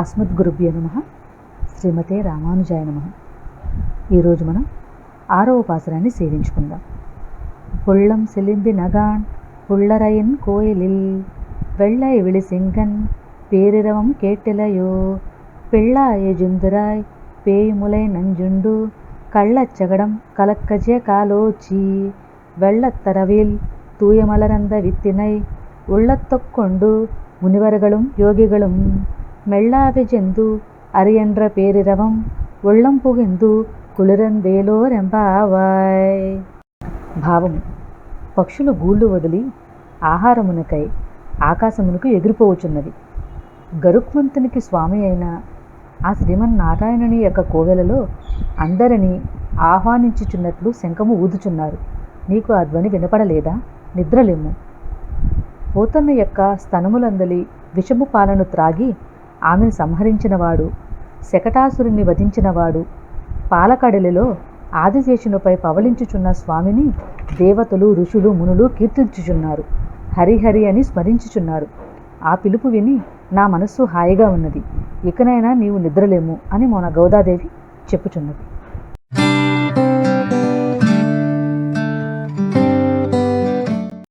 అస్మద్గురుభ్యో నమ శ్రీమతే రామానుజాయ నమ ఈరోజు మనం ఆరవ పాసరాన్ని సేవించుకుందాం புள்ளம் சிலிம்பி நகான் புள்ளரையின் கோயிலில் வெள்ளை விழிசிங்கன் பேரிரவம் கேட்டிலையோ பிள்ளாய ஜுந்துராய் பேய்முலை நஞ்சுண்டு கள்ளச்சகடம் கலக்கஜ காலோச்சி வெள்ளத்தரவில் தூயமலரந்த வித்தினை உள்ளத்தொக்கொண்டு முனிவர்களும் யோகிகளும் மெல்லாவிஜெந்து அரியன்ற பேரிரவம் உள்ளம் புகிந்து కుళిరందేలోరెంబావాయ్ భావం. పక్షులు గూళ్ళు వదిలి ఆహారమునకై ఆకాశమునకు ఎగిరిపోవచ్చున్నది గరుక్మంతునికి స్వామి అయిన ఆ శ్రీమన్నారాయణుని యొక్క కోవెలలో అందరినీ ఆహ్వానించుచున్నట్లు శంఖము ఊదుచున్నారు. నీకు ఆ ధ్వని వినపడలేదా? నిద్రలేము. పోతన్న యొక్క స్తనములందలి విషము పాలను త్రాగి ఆమెను సంహరించినవాడు శకటాసురుణ్ణి వధించినవాడు పాలకడలిలో ఆదిశేషునిపై పవలించుచున్న స్వామిని దేవతలు ఋషులు మునులు కీర్తించుచున్నారు. హరిహరి అని స్మరించుచున్నారు. ఆ పిలుపు విని నా మనస్సు హాయిగా ఉన్నది. ఇకనైనా నీవు నిద్రలేము అని మన గౌదాదేవి చెప్పుచున్నది.